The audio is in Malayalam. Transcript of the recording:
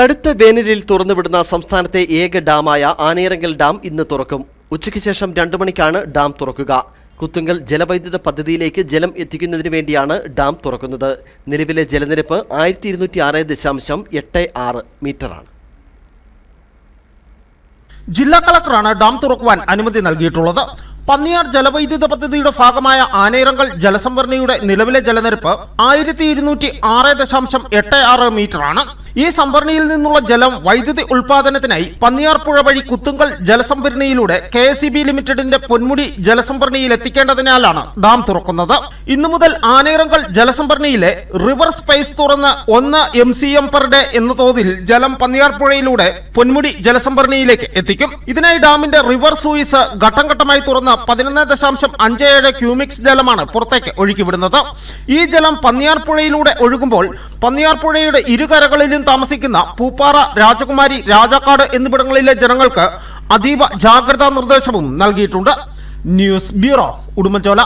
കടുത്ത വേനലിൽ തുറന്നുവിടുന്ന സംസ്ഥാനത്തെ ഏക ഡാമായ ആനയിറങ്കൽ ഡാം ഇന്ന് തുറക്കും. ഉച്ചയ്ക്ക് ശേഷം രണ്ടു മണിക്കാണ് ഡാം തുറക്കുക. കുത്തുങ്കൽ ജലവൈദ്യുത പദ്ധതിയിലേക്ക് ജലം എത്തിക്കുന്നതിന് വേണ്ടിയാണ് ഡാം തുറക്കുന്നത്. നിലവിലെ ജലനിരപ്പ് ആയിരത്തി ഇരുന്നൂറ്റി ആറ് ദശാംശം എട്ട് ആറ് മീറ്ററാണ്. ജില്ലാ കളക്ടറാണ് ഡാം തുറക്കുവാൻ അനുമതി നൽകിയിട്ടുള്ളത്. പന്നിയാർ ജലവൈദ്യുത പദ്ധതിയുടെ ഭാഗമായ ആനയിറങ്കൽ ജലസംഭരണിയുടെ നിലവിലെ ജലനിരപ്പ് ആയിരത്തി ഇരുന്നൂറ്റി ആറ് ദശാംശം എട്ട് ആറ് മീറ്റർ ആണ് ഈ സംഭരണിയിൽ നിന്നുള്ള ജലം വൈദ്യുതി ഉൽപാദനത്തിനായി പന്നിയാർപ്പുഴ വഴി കുത്തുങ്കൽ ജലസംഭരണിയിലൂടെ കെ എസ് ലിമിറ്റഡിന്റെ പൊന്മുടി ജലസംഭരണിയിൽ എത്തിക്കേണ്ടതിനാലാണ് ഡാം തുറക്കുന്നത്. ഇന്നു മുതൽ ആനേരങ്കൽ ജലസംഭരണിയിലെ റിവർ സ്പേസ് തുറന്ന് ഒന്ന് M C M per day എന്ന തോതിൽ ജലം പന്നിയാർപ്പുഴയിലൂടെ പൊന്മുടി ജലസംഭരണിയിലേക്ക് എത്തിക്കും. ഇതിനായി ഡാമിന്റെ റിവർ സൂയിസ് ഘട്ടം ഘട്ടമായി തുറന്ന് പതിനൊന്ന് ദശാംശം അഞ്ച് ഏഴ് ക്യൂമിക്സ് ജലമാണ് പുറത്തേക്ക് ഒഴുക്കിവിടുന്നത്. ഈ ജലം പന്നിയാർപ്പുഴയിലൂടെ ഒഴുകുമ്പോൾ പന്നിയാർ പുഴയുടെ ഇരുകരകളിലും താമസിക്കുന്ന പൂപ്പാറ രാജകുമാരി രാജാക്കാട് എന്നിവിടങ്ങളിലെ ജനങ്ങൾക്ക് അതീവ ജാഗ്രതാ നിർദ്ദേശവും നൽകിയിട്ടുണ്ട്. News bureau Udumbanchola.